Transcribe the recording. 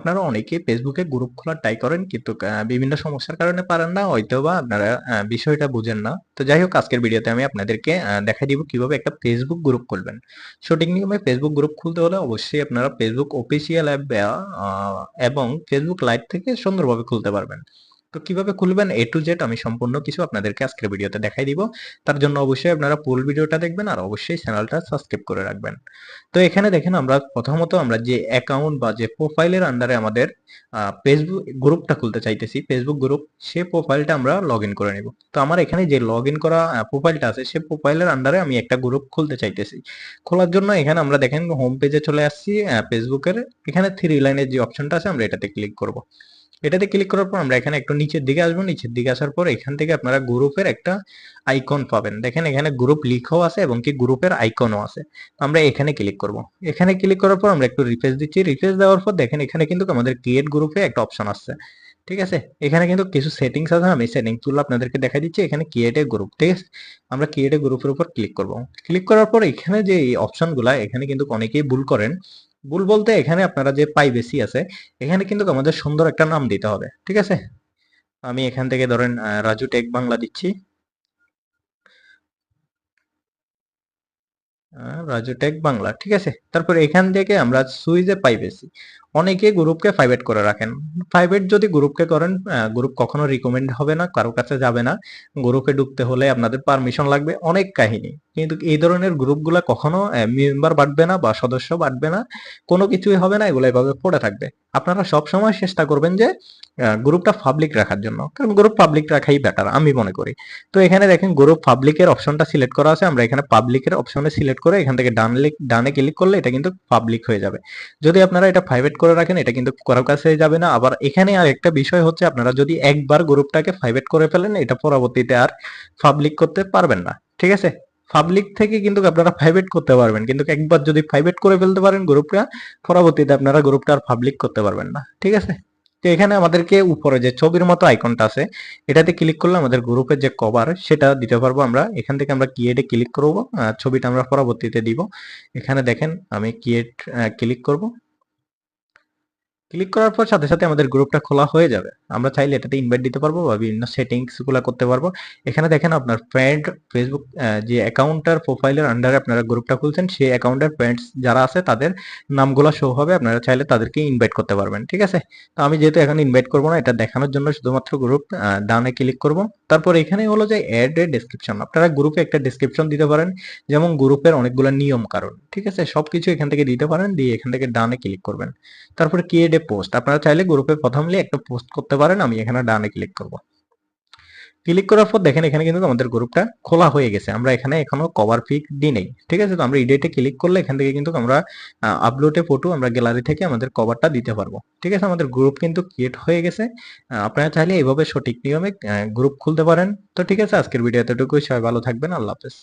আপনারা অনেকে ফেসবুকে গ্রুপ খোলা ট্রাই করেন কিন্তু বিভিন্ন সমস্যার কারণে পারেন না হয়তো বা আপনারা বিষয়টা বুঝেন না। তো যাই হোক, আজকের ভিডিওতে আমি আপনাদেরকে দেখাই দিব কীভাবে একটা ফেসবুক গ্রুপ খুলবেন। সঠিক নিয়মে ফেসবুক গ্রুপ খুলতে হলে অবশ্যই আপনারা ফেসবুক অফিসিয়াল অ্যাপ এবং ফেসবুক লাইভ থেকে সুন্দরভাবে খুলতে পারবেন। তো কীভাবে খুলবেন? এ টু জেড আমি সম্পূর্ণ কিছু আপনাদেরকে আজকের ভিডিওতে দেখাই দিব। তার জন্য অবশ্যই আপনারা ফুল ভিডিওটা দেখবেন আর অবশ্যই চ্যানেলটা সাবস্ক্রাইব করে রাখবেন। তো এখানে দেখেন আমরা প্রথমত আমরা যে অ্যাকাউন্ট বা যে প্রোফাইলের আন্ডারে আমাদের ফেসবুক গ্রুপটা খুলতে চাইতেছি ফেসবুক গ্রুপ সে প্রোফাইলটা আমরা লগ করে নিব। তো আমার এখানে যে লগ করা প্রোফাইলটা আছে, সে প্রোফাইলের আন্ডারে আমি একটা গ্রুপ খুলতে চাইতেছি। খোলার জন্য এখানে আমরা দেখেন হোম পেজে চলে আসছি ফেসবুকের এখানে থ্রি লাইনের যে অপশনটা আছে, আমরা এটাতে ক্লিক করব। এটাতে ক্লিক করার পর আমরা এখানে একটু নিচের দিকে আসব। নিচের দিকে আসার পর এখান থেকে আপনারা গ্রুপের একটা আইকন পাবেন। দেখেন এখানে গ্রুপ লিখাও আছে এবং কি গ্রুপের আইকনও আছে। আমরা এখানে ক্লিক করব। এখানে ক্লিক করার পর আমরা একটু রিফ্রেশ দিচ্ছি। রিফ্রেশ দেওয়ার পর দেখেন এখানে কিন্তু আমাদের ক্রিয়েট গ্রুপে একটা অপশন আসছে। ঠিক আছে? এখানে কিন্তু কিছু সেটিংস আছে। আমি সেটিংসগুলো আপনাদেরকে দেখা দিচ্ছি। এখানে ক্রিয়েট এ গ্রুপ ঠিক আছে? আমরা ক্রিয়েট এ গ্রুপের উপর ক্লিক করব। ক্লিক করার পর এখানে যে অপশনগুলা, এখানে কিন্তু অনেকেই ভুল করেন। ভুল বলতে এখানে আপনারা যে প্রাইভেসি আছে, এখানে কিন্তু আমাদের সুন্দর একটা নাম দিতে হবে, ঠিক আছে? আমি এখান থেকে ধরেন রাজু টেক বাংলা দিচ্ছি। আহ, রাজু টেক বাংলা ঠিক আছে? তারপর এখান থেকে আমরা সুইজে প্রাইভেসি অনেকে গ্রুপকে প্রাইভেট করে রাখেন। প্রাইভেট যদি গ্রুপকে করেন গ্রুপ কখনো রিকমেন্ড হবে না কারও কাছে যাবে না। গ্রুপে ঢুকতে হলে আপনাদের পারমিশন লাগবে অনেক কাহিনী। কিন্তু এই ধরনের গ্রুপগুলা কখনো মেম্বার বাড়বে না বা সদস্য বাড়বে না। কোনো কিছুই হবে না এগুলো এভাবে পড়ে থাকবে। আপনারা সব সময় চেষ্টা করবেন যে গ্রুপটা পাবলিক রাখার জন্য। কারণ গ্রুপ পাবলিক রাখাই বেটার আমি মনে করি। তো এখানে দেখেন গ্রুপ পাবলিকের অপশনটা সিলেক্ট করা আছে, আমরা এখানে পাবলিকের অপশনে সিলেক্ট করে এখান থেকে ডান ডানে ক্লিক করলে এটা কিন্তু পাবলিক হয়ে যাবে। যদি আপনারা এটা প্রাইভেট করে রাখেন, এটা কিন্তু কারও কাছে যাবে না। আবার এখানে আর একটা বিষয় হচ্ছে, আপনারা যদি একবার গ্রুপটাকে প্রাইভেট করে ফেলেন, এটা পরবর্তীতে আর পাবলিক করতে পারবেন না। ঠিক আছে? পাবলিক থেকে কিন্তু আপনারা প্রাইভেট করতে পারবেন। কিন্তু একবার যদি প্রাইভেট করে ফেলতে পারেন গ্রুপটা পরবর্তীতে আপনারা গ্রুপটা আর পাবলিক করতে পারবেন না। ঠিক আছে? তো এখানে আমাদেরকে উপরে যে ছবির মতো আইকনটা আছে, এটাতে ক্লিক করলে আমাদের গ্রুপের যে কভার সেটা দিতে পারব আমরা। এখান থেকে আমরা কিয়েটে ক্লিক করব। ছবিটা আমরা পরবর্তীতে দিব। এখানে দেখেন, আমি কিয়েট ক্লিক করব। ক্লিক করার পর সাথে সাথে আমাদের গ্রুপটা খোলা হয়ে যাবে। আমরা চাইলে এটাতে ইনভাইট দিতে পারব বা বিভিন্ন সেটিংসগুলা করতে পারব। এখানে দেখেন আপনার ফ্রেন্ড ফেসবুক যে অ্যাকাউন্টার প্রোফাইলের আন্ডারে আপনারা গ্রুপটা খুলছেন, সেই অ্যাকাউন্টের ফ্রেন্ডস যারা আছে তাদের নামগুলো শো হবে। আপনারা চাইলে তাদেরকে ইনভাইট করতে পারবেন, ঠিক আছে? তো আমি যেহেতু এখন ইনভাইট করব না, এটা দেখানোর জন্য শুধুমাত্র গ্রুপ ডানে ক্লিক করব। তারপর এখানে হলো যে অ্যাড এ ডেসক্রিপশন আপনারা গ্রুপে একটা ডেসক্রিপশন দিতে পারেন, যেমন গ্রুপের অনেকগুলো নিয়ম কারণ ঠিক আছে? সবকিছু এখান থেকে দিতে পারেন, দিয়ে এখান থেকে ডানে ক্লিক করবেন। তারপরে ক্রিয়েট পোস্ট আপনারা চাইলে গ্রুপে প্রথমলি একটা পোস্ট করতে পারেন, আমি এখানে ডানে ক্লিক করব। ক্লিক করার পর দেখেন এখানে কিন্তু আমাদের গ্রুপটা খোলা হয়ে গেছে। আমরা এখানে এখনও কভার পিক দিই নেই, ঠিক আছে? তো আমরা এডিটে ক্লিক করলে এখান থেকে কিন্তু আমরা আপলোডে ফটো আমরা গ্যালারি থেকে আমাদের কভারটা দিতে পারব, ঠিক আছে? আমাদের গ্রুপ কিন্তু ক্রিয়েট হয়ে গেছে। আপনারা চাইলে এইভাবে সঠিক নিয়মে গ্রুপ খুলতে পারেন। তো ঠিক আছে, আজকের ভিডিও এতটুকুই। সবাই ভালো থাকবেন। আল্লাহ হাফেজ।